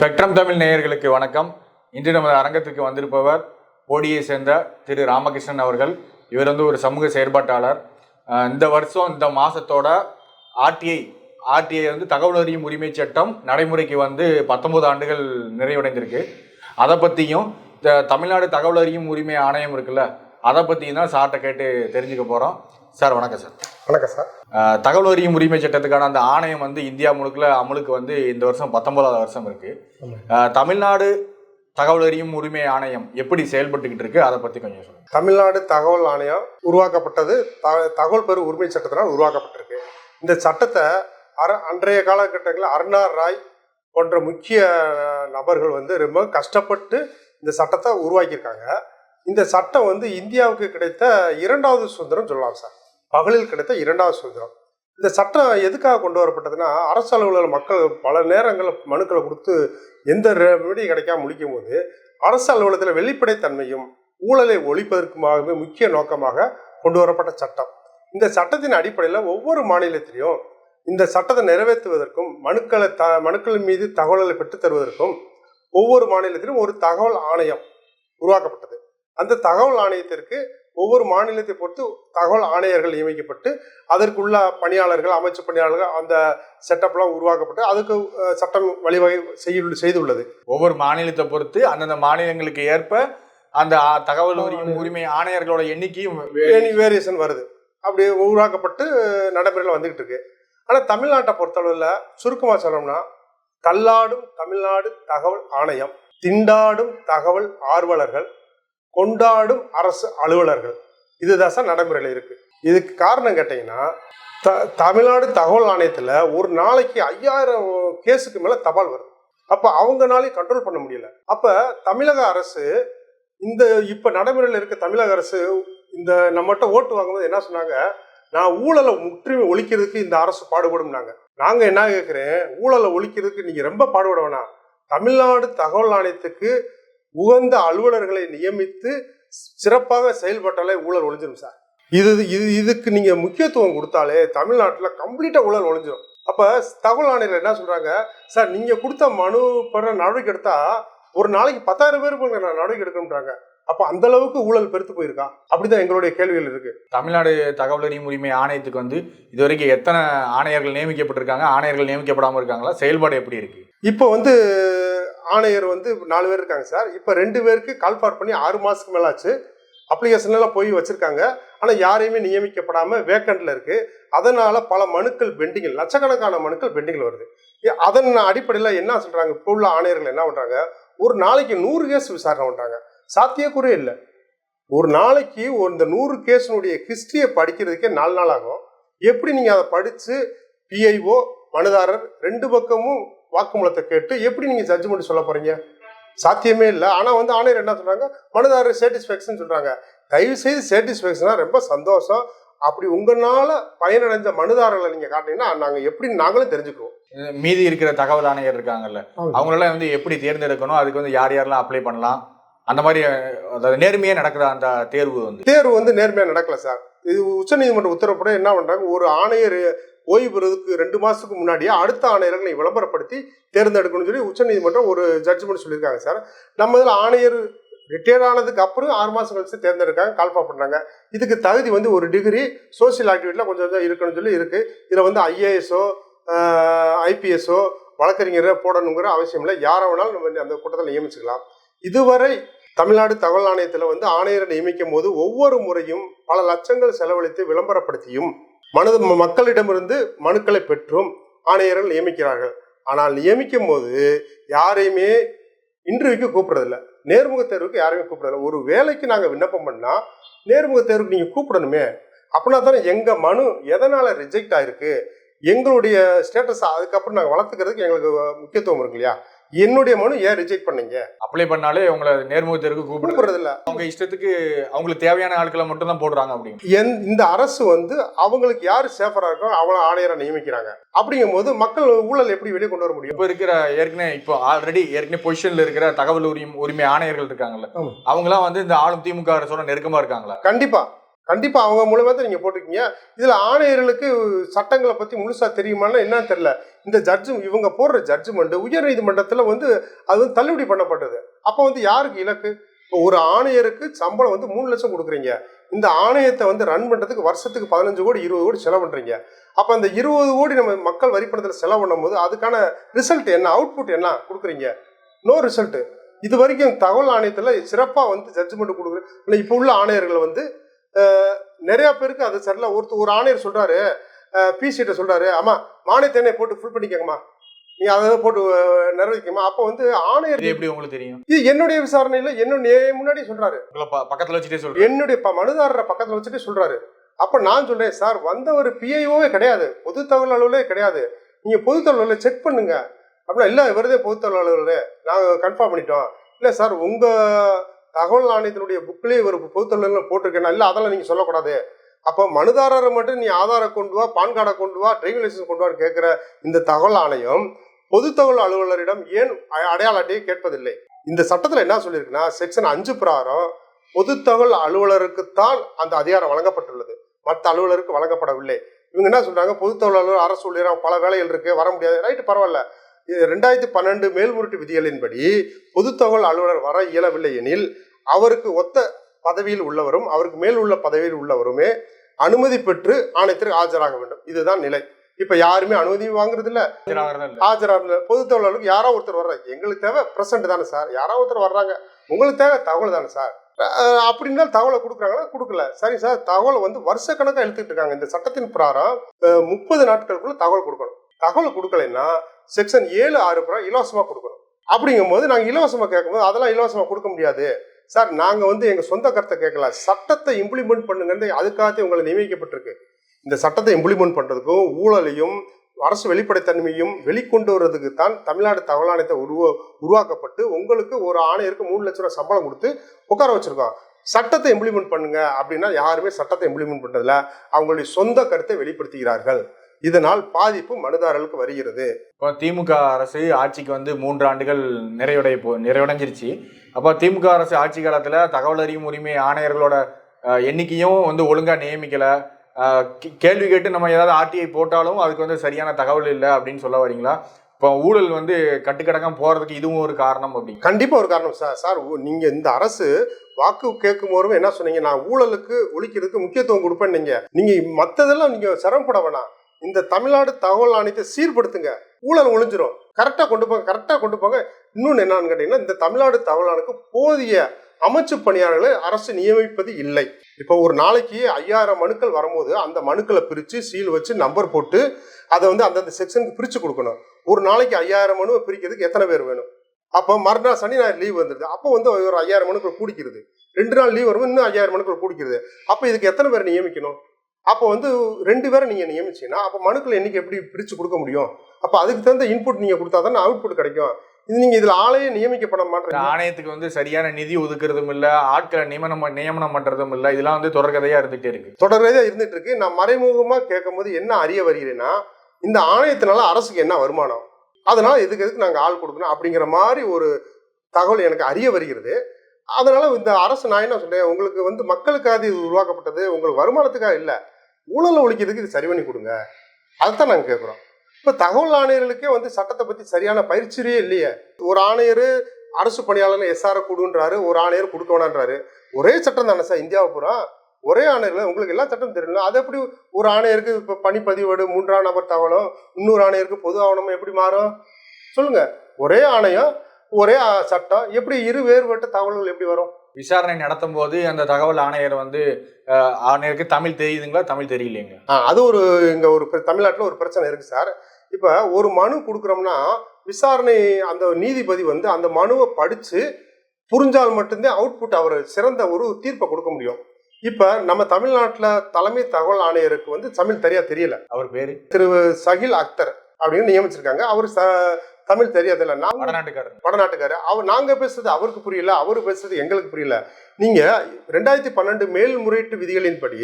Spectrum Tamil நேயர்களுக்கு வணக்கம். இன்று நமது அரங்கத்திற்கு வந்திருப்பவர் போடியை சேர்ந்த திரு ராமகிருஷ்ணன் அவர்கள். இவர் வந்து ஒரு சமூக செயற்பாட்டாளர். இந்த வருஷம் இந்த மாதத்தோட ஆர்டிஐ ஆர்டிஐ வந்து தகவல் அறியும் உரிமை சட்டம் நடைமுறைக்கு வந்து பத்தொன்பது ஆண்டுகள் நிறைவடைந்திருக்கு. அதை பற்றியும் இந்த தமிழ்நாடு தகவல் அறியும் உரிமை ஆணையம் இருக்குல்ல அதை பற்றியும் தான் சார்கிட்ட கேட்டு தெரிஞ்சுக்க போகிறோம் சார் வணக்கம் சார். வணக்கம் சார். தகவல் அறியும் உரிமை சட்டத்துக்கான அந்த ஆணையம் வந்து இந்தியா முழுக்கில் அமலுக்கு வந்து இந்த வருஷம் பத்தொன்பதாவது வருஷம் இருக்கு. தமிழ்நாடு தகவல் அறியும் உரிமை ஆணையம் எப்படி செயல்பட்டுக்கிட்டு இருக்கு அதை பத்தி கொஞ்சம் சொல்லுங்க. தமிழ்நாடு தகவல் ஆணையம் உருவாக்கப்பட்டது தகவல் பெறு உரிமை சட்டத்தினால் உருவாக்கப்பட்டிருக்கு. இந்த சட்டத்தை அர அன்றைய காலகட்டங்களில் அருணார் ராய் போன்ற முக்கிய நபர்கள் வந்து ரொம்ப கஷ்டப்பட்டு இந்த சட்டத்தை உருவாக்கியிருக்காங்க. இந்த சட்டம் வந்து இந்தியாவுக்கு கிடைத்த இரண்டாவது சுதந்திரம் சொல்லலாம் சார். பகலில் கிடைத்த இரண்டாவது சுதந்திரம். இந்த சட்டம் எதுக்காக கொண்டு வரப்பட்டதுன்னா அரசு அலுவலர் மக்கள் பல நேரங்களில் மனுக்களை கொடுத்து எந்த ரெமடியும் கிடைக்காம முடிக்கும் போது அரசு அலுவலகத்தில் வெளிப்படைத்தன்மையும் ஊழலை ஒழிப்பதற்குமாகவே முக்கிய நோக்கமாக கொண்டு வரப்பட்ட சட்டம். இந்த சட்டத்தின் அடிப்படையில் ஒவ்வொரு மாநிலத்திலையும் இந்த சட்டத்தை நிறைவேற்றுவதற்கும் மனுக்களை த மனுக்கள் மீது தகவல்களை பெற்றுத் தருவதற்கும் ஒவ்வொரு மாநிலத்திலும் ஒரு தகவல் ஆணையம் உருவாக்கப்பட்டது. அந்த தகவல் ஆணையத்திற்கு ஒவ்வொரு மாநிலத்தை பொறுத்து தகவல் ஆணையர்கள் நியமிக்கப்பட்டு அதற்குள்ள பணியாளர்கள் அமைச்சு பணியாளர்கள் அந்த செட்டப்லாம் உருவாக்கப்பட்டு அதுக்கு சட்டம் வழிவகை செய்து செய்துள்ளது. ஒவ்வொரு மாநிலத்தை பொறுத்து அந்தந்த மாநிலங்களுக்கு ஏற்ப அந்த தகவல் உரிமை ஆணையர்களோட எண்ணிக்கையும் வேரியேஷன் வருது. அப்படி உருவாக்கப்பட்டு நடைமுறையில் வந்துகிட்டு இருக்கு. ஆனால் தமிழ்நாட்டை பொறுத்தளவில் சுருக்கமாக சொல்லணும்னா தள்ளாடும் தமிழ்நாடு தகவல் ஆணையம் திண்டாடும் தகவல் ஆர்வலர்கள் கொண்டாடும் அரசு அலுவலர்கள். இதுதான் சார் நடைமுறையில் இருக்கு. இதுக்கு காரணம் கேட்டிங்கன்னா த தமிழ்நாடு தகவல் ஆணையத்தில் ஒரு நாளைக்கு ஐயாயிரம் கேஸுக்கு மேலே தபால் வருது. அப்போ அவங்கனாலையும் கண்ட்ரோல் பண்ண முடியல. அப்போ தமிழக அரசு இந்த இப்போ நடைமுறையில் இருக்க தமிழக அரசு இந்த நம்மகிட்ட ஓட்டு வாங்கும்போது என்ன சொன்னாங்க? நான் ஊழலை முற்றிலும் ஒழிக்கிறதுக்கு இந்த அரசு பாடுபடும்னாங்க. நாங்கள் என்ன கேட்குறேன் ஊழலை ஒழிக்கிறதுக்கு நீங்கள் ரொம்ப பாடுபட வேணாம் தமிழ்நாடு தகவல் ஆணையத்துக்கு உகந்த அலுவலர்களை நியமித்து சிறப்பாக செயல்பட்டாலே ஊழல் ஒழிஞ்சிடும் சார். இது இது இதுக்கு நீங்கள் முக்கியத்துவம் கொடுத்தாலே தமிழ்நாட்டில் கம்ப்ளீட்டாக ஊழல் ஒழிஞ்சிடும் அப்போ தகவல் ஆணையர்கள் என்ன சொல்கிறாங்க சார் நீங்கள் கொடுத்த மனு பெற நடவடிக்கை எடுத்தா ஒரு நாளைக்கு பத்தாயிரம் பேருக்கு நான் நடவடிக்கை எடுக்கணுன்றாங்க அப்போ அந்த அளவுக்கு ஊழல் பெருத்து போயிருக்கா? அப்படிதான் எங்களுடைய கேள்விகள் இருக்கு. தமிழ்நாடு தகவல் அறியும் உரிமை ஆணையத்துக்கு வந்து இதுவரைக்கும் எத்தனை ஆணையர்கள் நியமிக்கப்பட்டிருக்காங்க ஆணையர்கள் நியமிக்கப்படாம இருக்காங்களா செயல்பாடு எப்படி இருக்கு? இப்போ வந்து ஆணையர் வந்து நாலு பேர் இருக்காங்க சார். இப்போ ரெண்டு பேருக்கு கால்பார் பண்ணி ஆறு மாதத்துக்கு மேலே ஆச்சு அப்ளிகேஷன் எல்லாம் போய் வச்சிருக்காங்க. ஆனால் யாரையுமே நியமிக்கப்படாமல் வேக்கண்ட்ல இருக்கு. அதனால பல மனுக்கள் பெண்டிங்கில் லட்சக்கணக்கான மனுக்கள் பெண்டிங்கில் வருது. அதன் அடிப்படையில் என்ன சொல்றாங்க? இப்போ உள்ள ஆணையர்கள் என்ன பண்றாங்க? ஒரு நாளைக்கு நூறு கேஸ் விசாரணை பண்றாங்க. சாத்தியக்குறே இல்லை. ஒரு நாளைக்கு ஒரு இந்த நூறு கேஸினுடைய ஹிஸ்டரியை படிக்கிறதுக்கே நாலு நாள் ஆகும். எப்படி நீங்கள் அதை படித்து பிஐஓ மனுதாரர் ரெண்டு பக்கமும் வாக்குமூலத்தை கேட்டு எப்படி நீங்க ஜட்ஜ்மெண்ட் சொல்ல போறீங்க? சாத்தியமே இல்லை. ஆனா வந்து ஆணையர் என்ன சொல்றாங்க? மனுதாரர் சாட்டிஸ்ஃபேக்ஷன் சொல்றாங்க. தயவு செய்து சாட்டிஸ்ஃபேக்ஷனா ரொம்ப சந்தோஷம். அப்படி உங்களால பயனடைஞ்ச மனுதாரர்களை நீங்க காட்டினீங்கன்னா நாங்க எப்படி நாங்களும் தெரிஞ்சுக்குவோம் மீதி இருக்கிற தகவல் ஆணையர் இருக்காங்கல்ல அவங்களெல்லாம் வந்து எப்படி தேர்ந்தெடுக்கணும்? அதுக்கு வந்து யார் யாரெல்லாம் அப்ளை பண்ணலாம்? அந்த மாதிரி அதாவது நேர்மையா நடக்கிற அந்த தேர்வு வந்து. தேர்வு வந்து நேர்மையா நடக்கல சார். இது உச்சநீதிமன்ற உத்தரப்பட என்ன பண்றாங்க? ஒரு ஆணையர் ஓய்வு பெறுவதற்கு ரெண்டு மாதத்துக்கு முன்னாடியே அடுத்த ஆணையர்களை விளம்பரப்படுத்தி தேர்ந்தெடுக்கணும்னு சொல்லி உச்சநீதிமன்றம் ஒரு ஜட்ஜ்மெண்ட் சொல்லியிருக்காங்க சார். நம்ம இதில் ஆணையர் ரிட்டையர் ஆனதுக்கு அப்புறம் ஆறு மாதம் கழிச்சு தேர்ந்தெடுக்காங்க கால்பா பண்ணாங்க இதுக்கு தகுதி வந்து ஒரு டிகிரி சோஷியல் ஆக்டிவிட்டியில் கொஞ்சம் கொஞ்சம் இருக்கணும்னு சொல்லி இருக்குது இதில் வந்து ஐஏஎஸோ ஐபிஎஸ்ஓ வழக்கறிஞரை போடணுங்கிற அவசியம் இல்லை. யாரை வேணாலும் நம்ம அந்த கூட்டத்தில் நியமிச்சுக்கலாம். இதுவரை தமிழ்நாடு தகவல் ஆணையத்தில் வந்து ஆணையரை நியமிக்கும் போது ஒவ்வொரு முறையும் பல லட்சங்கள் செலவழித்து விளம்பரப்படுத்தியும் மனது மக்களிடமிருந்து மனுக்களை பெற்றும் ஆணையர்கள் நியமிக்கிறார்கள். ஆனால் நியமிக்கும் போது யாரையுமே இன்டர்வியூக்கு கூப்பிடுறதில்ல. நேர்முக தேர்வுக்கு யாரையுமே கூப்பிடுறதில்ல. ஒரு வேலைக்கு நாங்கள் விண்ணப்பம் பண்ணா நேர்முக தேர்வுக்கு நீங்கள் கூப்பிடணுமே. அப்படின்னா தானே எங்கள் மனு எதனால் ரிஜெக்ட் ஆயிருக்கு? எங்களுடைய ஸ்டேட்டஸ் அதுக்கப்புறம் நாங்கள் வளர்த்துக்கிறதுக்கு எங்களுக்கு முக்கியத்துவம் இருக்கு இல்லையா? என்னுடைய மனு ஏன் ரிஜெக்ட் பண்ணீங்க? அப்ளை பண்ணாலே உங்களை நேர்முக தேர்வுக்கு கூப்பிடுறது கூப்பிடுறதில்ல. அவங்க இஷ்டத்துக்கு அவங்களுக்கு தேவையான ஆட்களை மட்டும் தான் போடுறாங்க அப்படின்னு இந்த அரசு வந்து அவங்களுக்கு யார் சேஃபரா இருக்கோ அவங்கள ஆணையரை நியமிக்கிறாங்க. அப்படிங்கும்போது மக்கள் ஊழல் எப்படி வெளியே கொண்டு வர முடியும்? இப்போ இருக்கிற ஏற்கனவே இப்போ ஆல்ரெடி ஏற்கனவே பொசிஷன்ல இருக்கிற தகவல் உரிமை உரிமை ஆணையர்கள் இருக்காங்கல்ல. ஆமா. அவங்கலாம் வந்து இந்த ஆளும் திமுக அரசோட நெருக்கமா இருக்காங்களா? கண்டிப்பா. கண்டிப்பாக அவங்க மூலமாக தான் நீங்கள் போட்டிருக்கீங்க. இதில் ஆணையர்களுக்கு சட்டங்களை பற்றி முழுசா தெரியுமான்னு என்னன்னு தெரியல. இந்த ஜட்ஜு இவங்க போடுற ஜட்ஜ்மெண்ட் உயர் நீதிமன்றத்தில் வந்து அது வந்து தள்ளுபடி பண்ணப்பட்டது. அப்போ வந்து யாருக்கு இலக்கு? இப்போ ஒரு ஆணையருக்கு சம்பளம் வந்து மூணு லட்சம் கொடுக்குறீங்க. இந்த ஆணையத்தை வந்து ரன் பண்ணுறதுக்கு வருஷத்துக்கு பதினஞ்சு கோடி இருபது கோடி செலவு பண்ணுறீங்க அப்போ அந்த இருபது கோடி நம்ம மக்கள் வரி பணத்தில் செலவு பண்ணும்போது அதுக்கான ரிசல்ட் என்ன? அவுட்புட் என்ன கொடுக்குறீங்க? நோ ரிசல்ட்டு இது வரைக்கும் தகவல் ஆணையத்தில் சிறப்பாக வந்து ஜட்ஜ்மெண்ட் கொடுக்குற இல்லை இப்போ உள்ள ஆணையர்களை வந்து நிறைய பேருக்கு அது சரியில்ல ஒருத்தர் ஒரு ஆணையர் சொல்றாரு. பிசிட்ட சொல்றாரு. ஆமா மானியத்தேனை போட்டு ஃபுல் பண்ணிக்கங்கம்மா. நீ அதை போட்டு நிறைவேற்றிக்கமா அப்போ வந்து ஆணையர் எப்படி உங்களுக்கு தெரியும்? இது என்னுடைய விசாரணையில என்னுடைய முன்னாடி சொல்றாரு. உங்களை பக்கத்துல வச்சுட்டே சொல்றேன் என்னுடைய மனுதாரரை பக்கத்துல வச்சுட்டு சொல்றாரு. அப்ப நான் சொல்றேன் சார் வந்த ஒரு பிஐஓவே கிடையாது. பொது தகவல் அலுவலே கிடையாது. நீங்க பொது தகவல் அலுவலை செக் பண்ணுங்க. அப்படின்னா இல்ல இவரதே பொது தகவல் அலுவலர். நாங்க கன்ஃபார்ம் பண்ணிட்டோம். இல்ல சார் உங்க தகவல் ஆணையத்தினுடைய புக்லேயே ஒரு பொது தகவல் போட்டிருக்கேன் இல்லை அதெல்லாம் நீங்கள் சொல்லக்கூடாது. அப்போ மனுதாரரை மட்டும் நீ ஆதாரை கொண்டு வா பான் கார்டை கொண்டு வா டிரைவிங் லைசன்ஸ் கொண்டு வான்னு கேட்குற இந்த தகவல் ஆணையம் பொது தகவல் அலுவலரிடம் ஏன் அடையாள அட்டையை கேட்பதில்லை? இந்த சட்டத்தில் என்ன சொல்லியிருக்குன்னா செக்ஷன் அஞ்சு பிரகாரம் பொது தகவல் அலுவலருக்குத்தான் அந்த அதிகாரம் வழங்கப்பட்டுள்ளது. மற்ற அலுவலருக்கு வழங்கப்படவில்லை. இவங்க என்ன சொல்றாங்க? பொது தகவல் அலுவலர் அரசு ஊழியர் பல வேலைகள் இருக்கு வர முடியாது. ரைட்டு பரவாயில்ல. ரெண்டாயிரத்தி பன்னெண்டு மேல்முறையீட்டு விதிகளின்படி பொது தகவல் அலுவலர் வர இயலவில்லை எனில் அவருக்கு ஒத்த பதவியில் உள்ளவரும் அவருக்கு மேல் உள்ள பதவியில் உள்ளவருமே அனுமதி பெற்று ஆணையத்திற்கு ஆஜராக வேண்டும். இதுதான் நிலை. இப்ப யாருமே அனுமதி வாங்குறது இல்ல. ஆஜராக பொது தகவலுக்கு யாரோ ஒருத்தர் வர்றாங்க எங்களுக்கு தேவை பிரசன்ட் தானே சார். யாரோ ஒருத்தர் வர்றாங்க. உங்களுக்கு தேவை தகவல் தானே சார். அப்படின்னா தகவலை கொடுக்குறாங்களா? கொடுக்கல. சரி சார் தகவல் வந்து வருஷக்கணக்காக எழுத்துட்டு இருக்காங்க. இந்த சட்டத்தின் பிரகாரம் முப்பது நாட்களுக்குள்ள தகவல் கொடுக்கணும். தகவல் கொடுக்கலைன்னா செக்ஷன் ஏழு ஆறு புறம் இலவசமாக கொடுக்கணும். அப்படிங்கும்போது நாங்கள் இலவசமாக கேட்கும்போது அதெல்லாம் இலவசமாக கொடுக்க முடியாது. சார் நாங்கள் வந்து எங்கள் சொந்த கருத்தை கேட்கல. சட்டத்தை இம்ப்ளிமெண்ட் பண்ணுங்கிறது அதுக்காகத்தே உங்களை நியமிக்கப்பட்டிருக்கு. இந்த சட்டத்தை இம்ப்ளிமெண்ட் பண்ணுறதுக்கும் ஊழலையும் அரசு வெளிப்படைத்தன்மையும் வெளிக்கொண்டு வர்றதுக்கு தான் தமிழ்நாடு தகவல் ஆணையத்தை உருவ உருவாக்கப்பட்டு உங்களுக்கு ஒரு ஆணையருக்கு மூணு லட்ச ரூபா சம்பளம் கொடுத்து உட்கார வச்சுருக்கோம். சட்டத்தை இம்ப்ளிமெண்ட் பண்ணுங்க அப்படின்னா யாருமே சட்டத்தை இம்ப்ளிமெண்ட் பண்றதில்ல அவங்களுடைய சொந்த கருத்தை வெளிப்படுத்துகிறார்கள். இதனால் பாதிப்பு மனுதாரர்களுக்கு வருகிறது. இப்போ திமுக அரசு ஆட்சிக்கு வந்து மூன்று ஆண்டுகள் நிறைவடைய போ நிறைவடைஞ்சிருச்சு. அப்போ திமுக அரசு ஆட்சி காலத்தில் தகவல் அறியும் உரிமை ஆணையர்களோட எண்ணிக்கையும் வந்து ஒழுங்கா நியமிக்கல. கேள்வி கேட்டு நம்ம ஏதாவது ஆர்டிஐ போட்டாலும் அதுக்கு வந்து சரியான தகவல் இல்லை அப்படின்னு சொல்ல வரீங்களா? இப்போ ஊழல் வந்து கட்டுக்கடக்கம் போறதுக்கு இதுவும் ஒரு காரணம் அப்படி. கண்டிப்பா ஒரு காரணம். சார் சார் ஊ- நீங்க இந்த அரசு வாக்கு கேட்கும் போதும் என்ன சொன்னீங்க? நான் ஊழலுக்கு ஒழிக்கிறதுக்கு முக்கியத்துவம் கொடுப்பேன் நீங்க. நீங்க மத்ததெல்லாம் நீங்க சிரமப்பட வேணாம். இந்த தமிழ்நாடு தகவல் ஆணையத்தை சீர்படுத்துங்க. ஊழல் ஒழிஞ்சிரும் கரெக்டா கொண்டு போங்க கரெக்டா கொண்டு போங்க. இன்னொன்னு என்னன்னு கேட்டீங்கன்னா இந்த தமிழ்நாடு தகவல் போதிய அமைச்சு பணியாளர்களை அரசு நியமிப்பது இல்லை. இப்போ ஒரு நாளைக்கு ஐயாயிரம் மனுக்கள் வரும்போது அந்த மனுக்களை பிரித்து சீல் வச்சு நம்பர் போட்டு அதை வந்து அந்தந்த செக்ஷனுக்கு பிரித்து கொடுக்கணும். ஒரு நாளைக்கு ஐயாயிரம் மனுவை பிரிக்கிறதுக்கு எத்தனை பேர் வேணும்? அப்போ மறுநாள் சனி ஞாயிறு லீவ் வந்துடுது. அப்போ வந்து ஒரு ஐயாயிரம் மனுக்கள் கூடிக்கிறது. ரெண்டு நாள் லீவ் வரும் இன்னும் ஐயாயிரம் மனுக்கள் கூடிக்கிறது. அப்போ இதுக்கு எத்தனை பேர் நியமிக்கணும்? அப்போ வந்து ரெண்டு பேரை நீங்கள் நியமிச்சீங்கன்னா அப்போ மனுக்கள் எண்ணிக்கை எப்படி பிரித்து கொடுக்க முடியும்? அப்போ அதுக்கு தகுந்த இன்புட் நீங்கள் கொடுத்தா தானே அவுட்புட் கிடைக்கும். இது நீங்கள் இதில் ஆளையே நியமிக்கப்பட இந்த மாட்டேங்க. ஆணையத்துக்கு வந்து சரியான நிதி ஒதுக்குறதும் இல்ல ஆட்களை நியமனம் நியமனம் பண்றதும் இல்ல இதெல்லாம் வந்து தொடர்கதையா இருந்துட்டே இருக்கு. தொடர்றதே இருந்துட்டு இருக்கு. நான் மறைமுகமாக கேட்கும்போது என்ன அறிய வருகிறேன்னா இந்த ஆணையத்தினால அரசுக்கு என்ன வருமானம்? அதனால எதுக்கு எதுக்கு நாங்கள் ஆள் கொடுக்கணும்? அப்படிங்கிற மாதிரி ஒரு தகவல் எனக்கு அறிய வருகிறது. அதனால இந்த அரசு நான் என்ன சொல்றேன் உங்களுக்கு வந்து மக்களுக்காக இது உருவாக்கப்பட்டது உங்களுக்கு வருமானத்துக்காக இல்லை. ஊழலை ஒழிக்கிறதுக்கு இது சரி பண்ணி கொடுங்க. அதைத்தான் நாங்கள் கேட்குறோம் இப்போ தகவல் ஆணையர்களுக்கே வந்து சட்டத்தை பற்றி சரியான பயிற்சியே இல்லையே. ஒரு ஆணையர் அரசு பணியாளர் எஸ்ஆர் கொடுன்றாரு ஒரு ஆணையர் கொடுக்க வேணான்றாரு. ஒரே சட்டம் தானே சார் இந்தியாவை பூரா. ஒரே ஆணையர்கள் உங்களுக்கு எல்லா சட்டம் தெரியல. அது எப்படி ஒரு ஆணையருக்கு இப்போ பணிப்பதிவோடு மூன்றாம் நபர் தகவலும் இன்னொரு ஆணையருக்கு பொது ஆவணமும் எப்படி மாறும்? சொல்லுங்க. ஒரே ஆணையம் ஒரே சட்டம் எப்படி இரு வேறுபட்ட தகவல்கள் எப்படி வரும்? விசாரணை நடத்தும் போது அந்த தகவல் ஆணையர் வந்து ஆணையருக்கு தமிழ் தெரியுதுங்களா? தமிழ் தெரியலைங்களா? ஆ, அது ஒரு இங்க ஒரு தமிழ்நாட்டுல ஒரு பிரச்சனை இருக்கு சார். இப்ப ஒரு மனு கொடுக்குறோம்னா விசாரணை அந்த நீதிபதி வந்து அந்த மனுவை படிச்சு புரிஞ்சால் மட்டும்தான் அவுட்புட் அவர் சிறந்த ஒரு தீர்ப்பை கொடுக்க முடியும். இப்ப நம்ம தமிழ்நாட்டுல தலைமை தகவல் ஆணையருக்கு வந்து தமிழ் தெரியா தெரியல. அவர் பேரு? சகில் அக்தர் அப்படின்னு நியமிச்சிருக்காங்க. அவர் தமிழ் தெரியாதுல்ல நான் வடநாட்டுக்காரர். வடநாட்டுக்காரு. அவர் நாங்க பேசுறது அவருக்கு புரியல அவரு பேசுறது எங்களுக்கு புரியல. நீங்க ரெண்டாயிரத்தி பன்னெண்டு மேல்முறையீட்டு விதிகளின்படி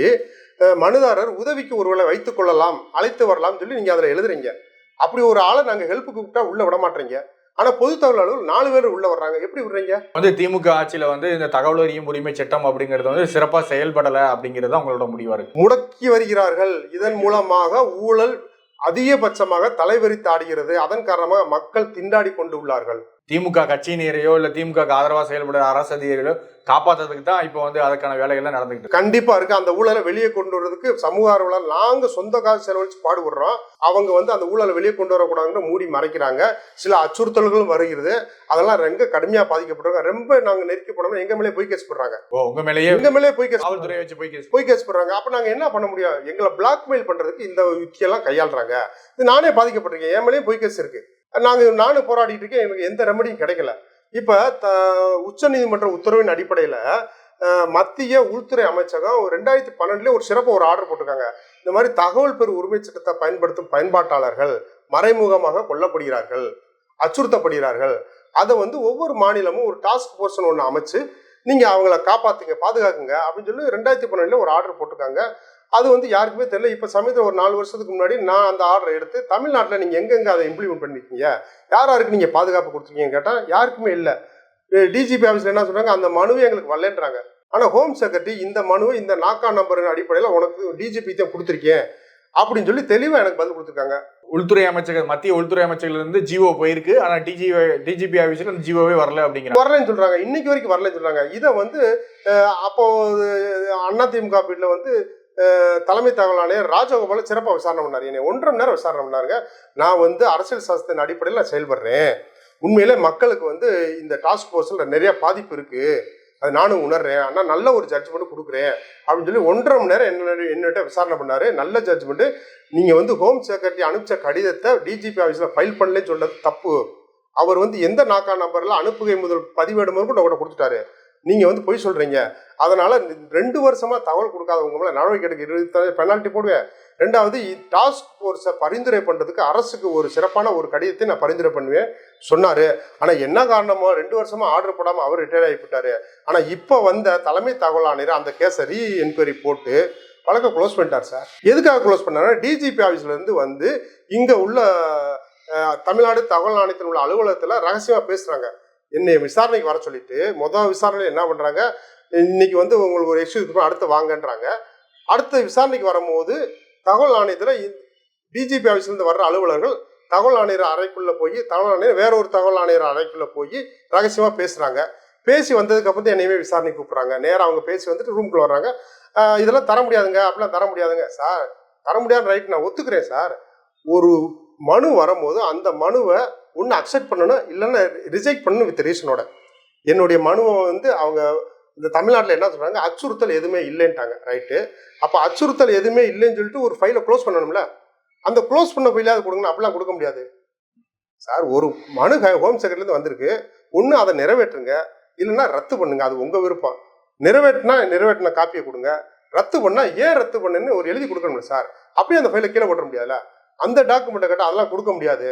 மனுதாரர் உதவிக்கு ஒருவரை வைத்துக் கொள்ளலாம் அழைத்து வரலாம்னு சொல்லி நீங்க அதுல எழுதுறீங்க. அப்படி ஒரு ஆளை நாங்க ஹெல்ப்புக்கு கூப்பிட்டா உள்ள விட மாட்டீங்க ஆனா பொது தகவல் அலுவலர் நாலு பேர் உள்ள வர்றாங்க. எப்படி விடுறீங்க? வந்து திமுக ஆட்சியில வந்து இந்த தகவல் அறியும் உரிமை சட்டம் அப்படிங்கிறது வந்து சிறப்பா செயல்படல அப்படிங்கிறது தான் உங்களோட முடிவா இருக்கு. முடக்கி வருகிறார்கள். இதன் மூலமாக ஊழல் அதிகபட்சமாக தலைவரித்தாடுகிறது. அதன் காரணமாக மக்கள் திண்டாடி கொண்டு உள்ளார்கள். திமுக கட்சியினரையோ இல்ல திமுக க்கு ஆதரவா செயல்படுற அரசு அதிகாரிகளோ காப்பாத்துறதுக்கு தான் இப்போ வந்து அதுக்கான வேலைகள்லாம் நடந்துகிட்டு இருக்கு. கண்டிப்பா இருக்கு. அந்த ஊழலை வெளியே கொண்டு வரதுக்கு சமூக ஆர்வலர் நாங்க சொந்த காசு செலவழிச்சு பாடுபடுறோம். அவங்க வந்து அந்த ஊழலை வெளியே கொண்டு வரக்கூடாதுன்னு மூடி மறைக்கிறாங்க. சில அச்சுறுத்தல்களும் வருகிறது. அதெல்லாம் ரொம்ப கடுமையா பாதிக்கப்படுறாங்க ரொம்ப நாங்க நெருக்கப்படணும் எங்க மேலே போய் கேஸ் போடுறாங்க. ஓ உங்க மேலேயே எங்க மேலே போய் கேஸ் காவல்துறையை வச்சு போய் கேஸ் போய் கேஸ் போடுறாங்க. அப்ப நாங்க என்ன பண்ண முடியும்? எங்களை பிளாக்மெயில் பண்றதுக்கு இந்த யுக்தியெல்லாம் கையாளுறாங்க. இது நானே பாதிக்கப்பட்டிருக்கேன். என் மேலேயும் போய் கேஸ் இருக்கு. நாங்கள் நானும் போராடிட்டு இருக்கேன். எனக்கு எந்த ரெமடியும் கிடைக்கல. இப்போ த உச்ச நீதிமன்ற உத்தரவின் அடிப்படையில் மத்திய உள்துறை அமைச்சகம் ரெண்டாயிரத்தி பன்னெண்டுலேயே ஒரு சிறப்பு ஒரு ஆர்டர் போட்டிருக்காங்க. இந்த மாதிரி தகவல் பெறு உரிமை சட்டத்தை பயன்படுத்தும் பயன்பாட்டாளர்கள் மறைமுகமாக கொல்லப்படுகிறார்கள் அச்சுறுத்தப்படுகிறார்கள். அதை வந்து ஒவ்வொரு மாநிலமும் ஒரு டாஸ்க் போர்ஷன் ஒன்று அமைச்சு நீங்கள் அவங்கள காப்பாற்றுங்க பாதுகாக்குங்க அப்படின்னு சொல்லி ரெண்டாயிரத்தி பன்னெண்டுல ஒரு ஆர்டர் போட்டிருக்காங்க. அது வந்து யாருக்குமே தெரியல. இப்போ சமயத்தில் ஒரு நாலு வருஷத்துக்கு முன்னாடி நான் அந்த ஆர்டர் எடுத்து தமிழ்நாட்டில் நீங்கள் எங்கெங்க அதை இம்ப்ளிமெண்ட் பண்ணிருக்கீங்க? யார் யாருக்கு நீங்கள் பாதுகாப்பு கொடுத்துருக்கீங்கன்னு கேட்டால் யாருக்குமே இல்லை. டிஜிபி ஆஃபீஸில் என்ன சொன்னாங்க அந்த மனுவை எங்களுக்கு வரலன்றாங்க. ஆனால் ஹோம் செக்ரட்டரி இந்த மனுவை இந்த நாக்கா நம்பரின் அடிப்படையில் உனக்கு டிஜிபி தான் கொடுத்துருக்கேன் அப்படின்னு சொல்லி தெளிவாக எனக்கு பதில் கொடுத்துருக்காங்க. உள்துறை அமைச்சக மத்திய உள்துறை அமைச்சகத்துல இருந்து ஜிஓ போயிருக்கு. ஆனா டிஜி டிஜிபி ஆஃபீஸ்ல அந்த ஜிஓவே வரல அப்படிங்கிறாங்க. வரலன்னு சொல்றாங்க. இன்னைக்கு வரைக்கும் வரலன்னு சொல்றாங்க. இதை வந்து அஹ், அப்போ அண்ணா திமுக பீட்ல வந்து தலைமை தகவல் ஆணையர் ராஜகோபால சிறப்பாக விசாரணை பண்ணார். என்னை ஒன்றரை மணி நேரம் விசாரணை பண்ணாருங்க. நான் வந்து அரசியல் சாஸ்திரத்தின் அடிப்படையில் நான் செயல்படுறேன். உண்மையிலே மக்களுக்கு வந்து இந்த டாஸ்க் ஃபோர்ஸில் நிறைய பாதிப்பு இருக்கு. அது நானும் உணர்றேன். ஆனால் நல்ல ஒரு ஜட்ஜ்மெண்ட் கொடுக்குறேன். அப்படின்னு சொல்லி ஒன்றரை மணி நேரம் என்ன என்னட்ட விசாரணை பண்ணாரு. நல்ல ஜட்ஜ்மெண்ட் நீங்கள் வந்து ஹோம் செக்ரட்டரி அனுப்பிச்ச கடிதத்தை டிஜிபி ஆஃபீஸில் ஃபைல் பண்ணலன்னு சொல்றது தப்பு. அவர் வந்து எந்த நாக்கா நம்பரில் அனுப்புகை முதல் பதிவேடு முதல் கூட கூட கொடுத்துட்டாரு. நீங்கள் வந்து பொய் சொல்கிறீங்க அதனால் ரெண்டு வருஷமாக தகவல் கொடுக்காதவங்க மேலே நடவடிக்கை எடுக்க இருபத்தி பெனால்ட்டி போடுவேன் ரெண்டாவது டாஸ்க் ஃபோர்ஸை பரிந்துரை பண்ணுறதுக்கு அரசுக்கு ஒரு சிறப்பான ஒரு கடிதத்தை நான் பரிந்துரை பண்ணுவேன். சொன்னார். ஆனால் என்ன காரணமோ ரெண்டு வருஷமாக ஆர்டர் போடாமல் அவர் ரிட்டையர் ஆகிவிட்டார் ஆனால் இப்போ வந்த தலைமை தகவல் ஆணையர் அந்த கேஸை ரீ என்கொயரி போட்டு வழக்கை க்ளோஸ் பண்ணிட்டார் சார். எதுக்காக க்ளோஸ் பண்ணார் டிஜிபி ஆஃபீஸ்லேருந்து வந்து இங்கே உள்ள தமிழ்நாடு தகவல் ஆணையத்தில் உள்ள அலுவலகத்தில் ரகசியமாக பேசுகிறாங்க என்னை விசாரணைக்கு வர சொல்லிட்டு மொதல் விசாரணையில் என்ன பண்ணுறாங்க இன்னைக்கு வந்து உங்களுக்கு ஒரு எக்ஸ்கியூஸ் அடுத்து வாங்கன்றாங்க. அடுத்த விசாரணைக்கு வரும்போது தகவல் ஆணையத்தில் டிஜிபி ஆஃபீஸ்லேருந்து வர்ற அலுவலர்கள் தகவல் ஆணையர் அறைக்குள்ளே போய் தகவல் ஆணையர் வேற ஒரு தகவல் ஆணையர் அறைக்குள்ளே போய் ரகசியமாக பேசுகிறாங்க பேசி வந்ததுக்கு அப்புறம் தான் என்னையுமே விசாரணை கூப்பிட்றாங்க. நேராக அவங்க பேசி வந்துட்டு ரூம்குள்ளே வர்றாங்க. இதெல்லாம் தர முடியாதுங்க அப்படிலாம் தர முடியாதுங்க சார். தர முடியாதுன்னு ரைட் நான் ஒத்துக்கிறேன் சார். ஒரு மனு வரும்போது அந்த மனுவை ஒன்று அக்செப்ட் பண்ணணும் இல்லைன்னா ரிஜெக்ட் பண்ணணும் வித் ரீசனோட என்னுடைய மனுவை வந்து அவங்க இந்த தமிழ்நாட்டில் என்ன சொல்கிறாங்க அச்சுறுத்தல் எதுவுமே இல்லைன்ட்டாங்க ரைட்டு அப்போ அச்சுறுத்தல் எதுவுமே இல்லைன்னு சொல்லிட்டு ஒரு ஃபைலை க்ளோஸ் பண்ணணும்ல? அந்த க்ளோஸ் பண்ண ஃபைலாவது கொடுங்க அப்படிலாம் கொடுக்க முடியாது. சார் ஒரு மனு ஹோம் செக்ரட்டரிலேருந்து வந்திருக்கு. ஒன்று அதை நிறைவேற்றுங்க. இல்லைன்னா ரத்து பண்ணுங்க அது உங்கள் விருப்பம். நிறைவேற்றினா நிறைவேற்றின காப்பியை கொடுங்க. ரத்து பண்ணால் ஏன் ரத்து பண்ணுன்னு ஒரு எழுதி கொடுக்கணும் சார்? அப்படியே அந்த ஃபைலை கீழே போட்ட முடியாதுல்ல? அந்த டாக்குமெண்ட்டை கேட்டால் அதெல்லாம் கொடுக்க முடியாது.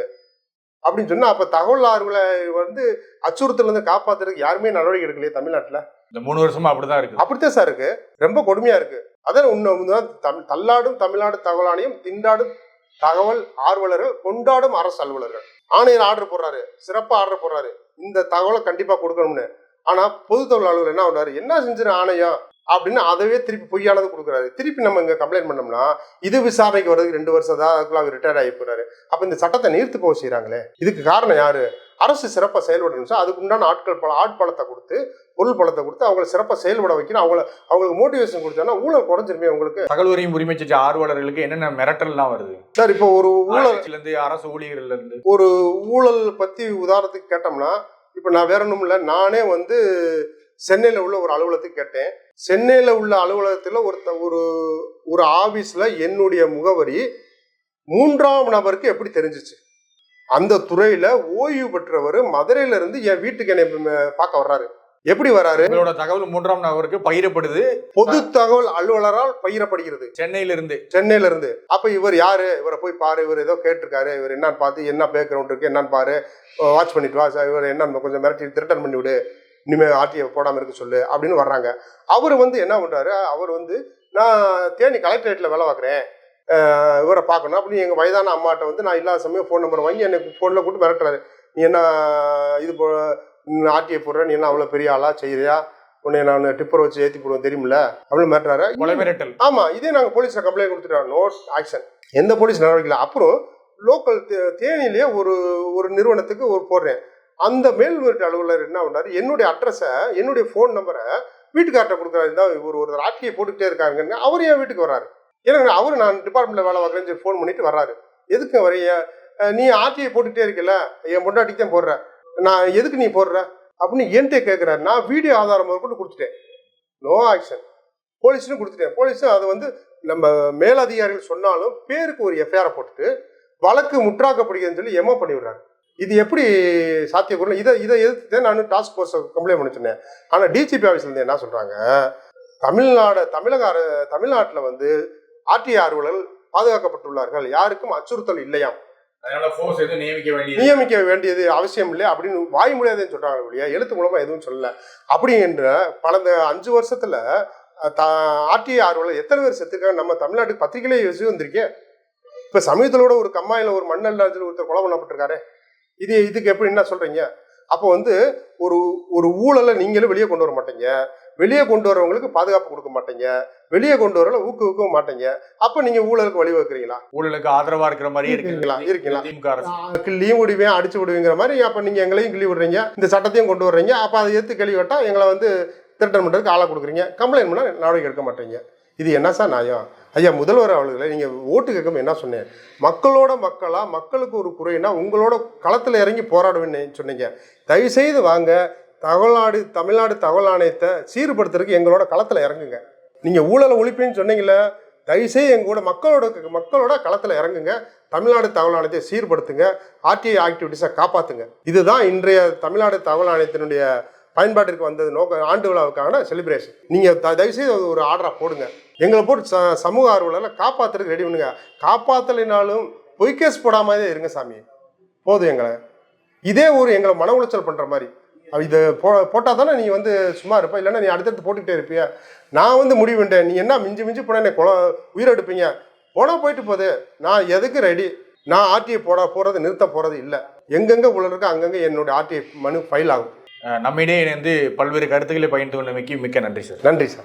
அப்படின்னு சொன்னா அப்ப தகவல் ஆர்வலை வந்து அச்சுறுத்தல இருந்து காப்பாத்துறதுக்கு யாருமே நடவடிக்கை எடுக்கலையே தமிழ்நாட்டுல. இந்த மூணு வருஷமா அப்படிதான் இருக்கு. அப்படித்தான் சார் இருக்கு. ரொம்ப கொடுமையா இருக்கு. அதான் உண்மை தமிழ் தள்ளாடும் தமிழ்நாடு தகவல் ஆணையம் திண்டாடும் தகவல் ஆர்வலர்கள் கொண்டாடும் அரசு அலுவலர்கள். ஆணையர் ஆர்டர் போடுறாரு சிறப்பா ஆர்டர் போடுறாரு. இந்த தகவலை கண்டிப்பா கொடுக்கணும்னு. ஆனா பொது தகவல் அலுவலர் என்ன பண்றாரு? என்ன செஞ்சிரு ஆணையம்? அப்படின்னு அதவே திருப்பி பொய்யானது கொடுக்குறாரு. திருப்பி நம்ம இங்க கம்ப்ளைண்ட் பண்ணோம்னா இது விசாரணைக்கு வர்றதுக்கு ரெண்டு வருஷம் தான் அதுக்குள்ள அவர் ரிட்டையர் ஆகி போறாரு. அப்ப இந்த சட்டத்தை நீர்த்து போக செய்றாங்களே? இதுக்கு காரணம் யாரு? அரசு சிறப்பாக செயல்படணும் சார். அதுக்கு உண்டான ஆட்கள் பல ஆட்பலத்தை கொடுத்து பொருள் பலத்தை கொடுத்து அவங்களை சிறப்பாக செயல்பட வைக்கணும். அவங்கள அவங்களுக்கு மோட்டிவேஷன் கொடுத்தோன்னா ஊழல் குறைஞ்சிருமே உங்களுக்கு. தகவல் அறியும் உரிமை சட்ட ஆர்வலர்களுக்கு என்னென்ன மிரட்டல்லாம் வருது? சார் இப்போ ஒரு ஊழல் அரசு ஊழியர்கள்ல இருந்து ஒரு ஊழல் பத்தி உதாரணத்துக்கு கேட்டோம்னா இப்போ நான் வேற ஒன்றும் இல்லை. நானே வந்து சென்னையில் உள்ள ஒரு அலுவலகத்துக்கு கேட்டேன். சென்னையில் உள்ள அலுவலகத்தில் ஒரு ஒரு ஒரு ஆபீஸ்ல என்னுடைய முகவரி மூன்றாம் நபருக்கு எப்படி தெரிஞ்சிச்சு? அந்த துறையில ஓய்வு பெற்றவர் மதுரையில இருந்து என் வீட்டுக்கு என்னை பார்க்க வர்றாரு. எப்படி வராரு உங்களோட தகவல் மூன்றாம் நபருக்கு பகிரப்படுது. பொது தகவல் அலுவலரால் பகிரப்படுகிறது. சென்னையில இருந்து சென்னையில இருந்து. அப்ப இவர் யாரு? இவரை போய் பாரு இவர் ஏதோ கேட்டிருக்காரு. இவர் என்னன்னு பார்த்து என்ன பேக்ரவுண்ட் இருக்கு என்னன்னு பாரு. வாட்ச் பண்ணிட்டு வா சார் இவர் என்னன்னு கொஞ்சம் மிரட்டி திருட்டன் பண்ணி விடு இனிமே ஆர்டிஐ போடாம இருக்க சொல்லு அப்படின்னு வர்றாங்க. அவர் வந்து என்ன பண்றாரு? அவர் வந்து நான் தேனி கலெக்டரேட்ல வேலை பார்க்குறேன். இவரை பார்க்கணும். அப்படின்னு எங்கள் வயதான அம்மாட்ட வந்து நான் இல்லாத சமயம் ஃபோன் நம்பர் வாங்கி எனக்கு ஃபோனில் கூட்டு மிரட்டுறாரு. நீ என்ன இது போ ஆர்டிஐ போடுற? நீ என்ன அவ்வளோ பெரிய ஆளா? செய்யறியா? உன்னை நான் டிப்பர் வச்சு ஏற்றி போடுவேன் தெரியுமில்ல? அப்படின்னு மாட்டுறாரு கொலை மிரட்டல். ஆமா இதே நாங்க போலீஸ்ல கம்ப்ளைண்ட் கொடுத்துட்டோம் நோ ஆக்ஷன் எந்த போலீஸ் நடவடிக்கை. அப்புறம் லோக்கல் தேனிலேயே ஒரு ஒரு நிறுவனத்துக்கு ஒரு போடுறேன். அந்த மேல்முறையீட்டு அலுவலர் என்ன பண்ணாரு? என்னுடைய அட்ரஸை என்னுடைய ஃபோன் நம்பரை வீட்டுக்கார்ட்ட கொடுக்குறாரு. இந்த ஒரு ஒரு ஆட்சியை போட்டுக்கிட்டே இருக்காருங்க அவர் என் வீட்டுக்கு வர்றாரு. ஏன்னா அவர் நான் டிபார்ட்மெண்ட்டில் வேலை பார்க்குறேன்னு ஃபோன் பண்ணிட்டு வர்றாரு. எதுக்கு வரைய நீ ஆட்சியை போட்டுக்கிட்டே இருக்கல என் பொண்டாட்டிக்கு தான் போடுற. நான் எதுக்கு நீ போடுற? அப்படின்னு என்கிட்ட கேட்குறாரு நான் வீடியோ ஆதாரம் முதற்கொண்டு கொடுத்துட்டேன். நோ ஆக்ஷன் போலீஸ்னு கொடுத்துட்டேன். போலீஸும் அது வந்து நம்ம மேலதிகாரிகள் சொன்னாலும் பேருக்கு ஒரு எஃப்ஐஆர் போட்டுட்டு வழக்கு முற்றாக்கப்படுகிறதுன்னு சொல்லி எமோ பண்ணி விடுறாரு இது எப்படி சாத்தியக்கூறும் இதை இதை எதிர்த்து நான் டாஸ்க் ஃபோர்ஸ் கம்ப்ளைண்ட் பண்ணி சொன்னேன். ஆனால் டிஜிபி ஆஃபீஸ்லேருந்து என்ன சொல்கிறாங்க தமிழ்நாடு தமிழக தமிழ்நாட்டில் வந்து ஆர்டிஐ அலுவலர்கள் பாதுகாக்கப்பட்டுள்ளார்கள். யாருக்கும் அச்சுறுத்தல் இல்லையாம் எதுவும் நியமிக்க வேண்டியது அவசியம் இல்லை அப்படின்னு வாய் முடியாதுன்னு சொல்றாங்க ஒழிய எழுத்து மூலமா எதுவும் சொல்லல. அப்படி என்ற பலந்த அஞ்சு வருஷத்துல ஆர்டிஐ ஆர்வலர் எத்தனை பேர் செத்துருக்காங்க? நம்ம தமிழ்நாட்டுக்கு பத்திரிகையிலே வச்சு வந்திருக்கேன் இப்ப சமயத்தோட ஒரு கம்மாயில ஒரு மண்ணல்ல ஒருத்தர் கொலை பண்ணப்பட்டிருக்காரு. இது இதுக்கு எப்படி என்ன சொல்றீங்க? அப்போ வந்து ஒரு ஒரு ஊழலை நீங்களும் வெளியே கொண்டு வர மாட்டீங்க. வெளியே கொண்டு வரவங்களுக்கு பாதுகாப்பு கொடுக்க மாட்டீங்க. வெளியே கொண்டு வரல ஊக்குவிக்கவும் மாட்டீங்க. அப்ப நீங்க ஊழலுக்கு வழிவகுக்கிறீங்களா ஊழலுக்கு ஆதரவா இருக்கிற மாதிரியே இருக்கீங்களா? இருக்கு இருக்கீங்களா? திமுக லீவ் விடுவேன் அடிச்சு விடுவேங்கிற மாதிரி அப்ப நீங்க எங்களையும் கிளி விடுறீங்க. இந்த சட்டத்தையும் கொண்டு வர்றீங்க. அப்ப அதை எடுத்து கேள்வி விட்டா எங்களை வந்து திருட்டன் பண்றதுக்கு ஆளை கொடுக்குறீங்க. கம்ப்ளைண்ட் பண்ணா நடவடிக்கை எடுக்க மாட்டீங்க. இது என்ன சார் நியாயம்? ஐயா முதல்வர் அவர்களை நீங்கள் ஓட்டு கேட்கும் என்ன சொன்னேன் மக்களோட மக்களாக மக்களுக்கு ஒரு குறைனா உங்களோட களத்தில் இறங்கி போராடுவேன்னு சொன்னீங்க. தயவு செய்து வாங்க. தமிழ்நாடு தமிழ்நாடு தகவல் ஆணையத்தை சீர்படுத்துறதுக்கு எங்களோட களத்தில் இறங்குங்க. நீங்கள் ஊழலை ஒழிப்பேன்னு சொன்னீங்கல்ல தயவுசெய்து எங்க கூட மக்களோட மக்களோட களத்தில் இறங்குங்க. தமிழ்நாடு தகவல் ஆணையத்தை சீர்படுத்துங்க. ஆர்டிஐ ஆக்டிவிட்டிஸை காப்பாற்றுங்க இதுதான் இன்றைய தமிழ்நாடு தகவல் ஆணையத்தினுடைய பயன்பாட்டிற்கு வந்தது நோக்க ஆண்டு விழாவுக்கான செலிப்ரேஷன் நீங்கள் த- தயவுசெய்து ஒரு ஆர்டராக போடுங்க. எங்களை போட்டு ச- சமூக ஆர்வலரில் காப்பாற்றுறதுக்கு ரெடி பண்ணுங்க. காப்பாத்தலைனாலும் பொய்கேஸ் போடாமலே இருங்க சாமி. போதும் எங்களை. இதே ஒரு எங்களை மன உளைச்சல் பண்ணுற மாதிரி. இது இதை போ போட்டால் தானே நீ வந்து சும்மா இருப்ப இல்லைன்னா நீ அடுத்தடுத்து போட்டுக்கிட்டே இருப்பிய? நான் வந்து முடிவு பண்ணிட்டேன். நீ என்ன மிஞ்சி மிஞ்சி போனால் என்னை கொலை உயிரெடுப்பீங்க போனால் போயிட்டு போகுது நான் எதுக்கு ரெடி நான் ஆர்டிஐ போட போகிறது நிறுத்த போகிறது இல்லை. எங்கெங்கே உள்ள இருக்கோ அங்கங்கே என்னுடைய ஆர்டிஐ மனு ஃபைல் ஆகும். நம்மிடையே இணைந்து பல்வேறு கருத்துக்களை பகிர்ந்து கொண்டமைக்கு மிக்க நன்றி சார். நன்றி சார்.